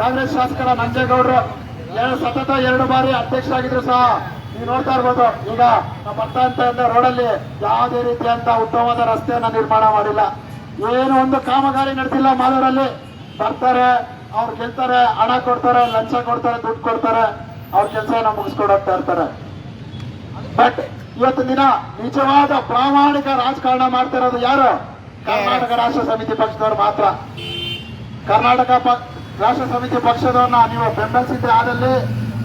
ಕಾಂಗ್ರೆಸ್ ಶಾಸಕರ ನಂಜೇಗೌಡರು ಎರಡು ಸತತ ಎರಡು ಬಾರಿ ಅಧ್ಯಕ್ಷರಾಗಿದ್ರು ಸಹ. ನೀವು ನೋಡ್ತಾ ಇರ್ಬೋದು ಈಗ ನಮ್ಮ ಅರ್ಥ ಅಂತ ರೋಡಲ್ಲಿ ಯಾವುದೇ ರೀತಿಯಂತ ಉತ್ತಮವಾದ ರಸ್ತೆಯನ್ನ ನಿರ್ಮಾಣ ಮಾಡಿಲ್ಲ. ಏನು ಒಂದು ಕಾಮಗಾರಿ ನಡೆಸಿಲ್ಲ ಮಾದರಲ್ಲಿ ಬರ್ತಾರೆ ಅವ್ರು ಗೆಲ್ತಾರೆ ಹಣ ಕೊಡ್ತಾರೆ ಲಂಚ ಕೊಡ್ತಾರೆ ದುಡ್ಡು ಕೊಡ್ತಾರೆ ಅವ್ರ ಕೆಲಸವನ್ನು ಮುಗಿಸ್ಕೊಂಡು ಹೋಗ್ತಾ ಇರ್ತಾರೆ. ಬಟ್ ಇವತ್ತು ದಿನ ನಿಜವಾದ ಪ್ರಾಮಾಣಿಕ ರಾಜಕಾರಣ ಮಾಡ್ತಾ ಇರೋದು ಯಾರು ಕರ್ನಾಟಕ ರಾಷ್ಟ್ರ ಸಮಿತಿ ಪಕ್ಷದವ್ರು ಮಾತ್ರ. ಕರ್ನಾಟಕ ರಾಷ್ಟ್ರ ಸಮಿತಿ ಪಕ್ಷದವನ್ನ ನೀವು ಬೆಂಬಲಿಸಿದ್ರೆ ಆದಲ್ಲಿ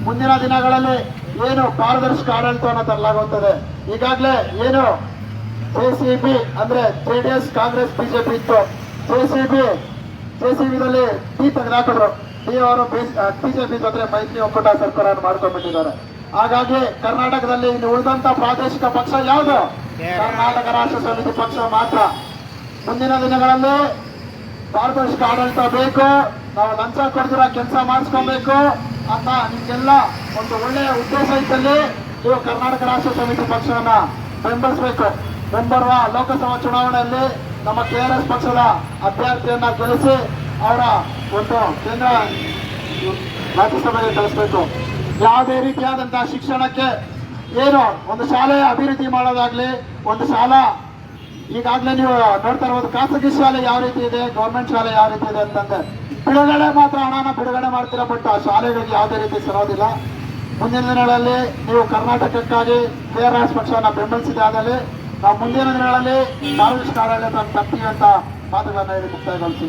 ಮುಂದಿನ ದಿನಗಳಲ್ಲಿ ಏನು ಪಾರದರ್ಶಕ ಆಡಳಿತವನ್ನು ತರಲಾಗುತ್ತದೆ ಈಗಾಗಲೇ ಏನು ಜೆಸಿಬಿ ಅಂದ್ರೆ ಜೆಡಿಎಸ್ ಕಾಂಗ್ರೆಸ್ ಬಿಜೆಪಿ ಇತ್ತು. ಜೆಸಿಬಿ ಜೆಸಿಬಿದಲ್ಲಿ ಟಿ ತೆಗೆದಾಕಿದ್ರು ಟಿ ಅವರು ಬಿಜೆಪಿ ಜೊತೆ ಮೈತ್ರಿ ಒಕ್ಕೂಟ ಸರ್ಕಾರ ಮಾಡ್ಕೊಂಡ್ಬಿಟ್ಟಿದ್ದಾರೆ. ಹಾಗಾಗಿ ಕರ್ನಾಟಕದಲ್ಲಿ ಇನ್ನು ಉಳಿದಂತ ಪ್ರಾದೇಶಿಕ ಪಕ್ಷ ಯಾವುದು? ಕರ್ನಾಟಕ ರಾಷ್ಟ್ರ ಸಮಿತಿ ಪಕ್ಷ ಮಾತ್ರ. ಮುಂದಿನ ದಿನಗಳಲ್ಲಿ ಪಾರದರ್ಶಕ ಆಡಳಿತ ಬೇಕು. ನಾವು ಲಂಚ ಕೊಡ್ದಿರ ಕೆಲಸ ಮಾಡಿಸ್ಕೊಬೇಕು ಅಂತ ನಿಮ್ಗೆಲ್ಲ ಒಂದು ಒಳ್ಳೆಯ ಉದ್ದೇಶ ಇದ್ದಲ್ಲಿ ನೀವು ಕರ್ನಾಟಕ ರಾಷ್ಟ್ರ ಸಮಿತಿ ಪಕ್ಷವನ್ನ ಬೆಂಬಲಿಸಬೇಕು. ಮುಂಬರುವ ಲೋಕಸಭಾ ಚುನಾವಣೆಯಲ್ಲಿ ನಮ್ಮ ಕೆ ಆರ್ ಎಸ್ ಪಕ್ಷದ ಅಭ್ಯರ್ಥಿಯನ್ನ ಗೆಲ್ಲಿಸಿ ಅವರ ಒಂದು ಕೇಂದ್ರ ರಾಜ್ಯಸಭೆಗೆ ಕಳಿಸ್ಬೇಕು. ಯಾವುದೇ ರೀತಿಯಾದಂತಹ ಶಿಕ್ಷಣಕ್ಕೆ ಏನು ಒಂದು ಶಾಲೆಯ ಅಭಿವೃದ್ಧಿ ಮಾಡೋದಾಗ್ಲಿ, ಒಂದು ಶಾಲಾ ಈಗಾಗಲೇ ನೀವು ನೋಡ್ತಾ ಇರ್ಬೋದು, ಖಾಸಗಿ ಶಾಲೆ ಯಾವ ರೀತಿ ಇದೆ, ಗೌರ್ಮೆಂಟ್ ಶಾಲೆ ಯಾವ ರೀತಿ ಇದೆ ಅಂತಂದ್ರೆ ಬಿಡುಗಡೆ ಮಾತ್ರ ಹಣನ ಬಿಡುಗಡೆ ಮಾಡ್ತೀರಾ, ಬಟ್ ಆ ಶಾಲೆಗಳಿಗೆ ಯಾವುದೇ ರೀತಿ ಸಿರೋದಿಲ್ಲ ಮುಂದಿನ ದಿನಗಳಲ್ಲಿ ನೀವು ಕರ್ನಾಟಕಕ್ಕಾಗಿ ಕೆ ಆರ್ ಎಸ್ ಪಕ್ಷವನ್ನು ಬೆಂಬಲಿಸಿದಾದಲ್ಲಿ ನಾವು ಮುಂದಿನ ದಿನಗಳಲ್ಲಿ ಸಾರ್ವಜನಿಕ ಕಾರ್ಯಾಲಯ ತಪ್ಪಿ ಅಂತ ಮಾತುಗಳನ್ನು ಹೇಳಿ ಮುಕ್ತಾಯಗೊಳಿಸಿ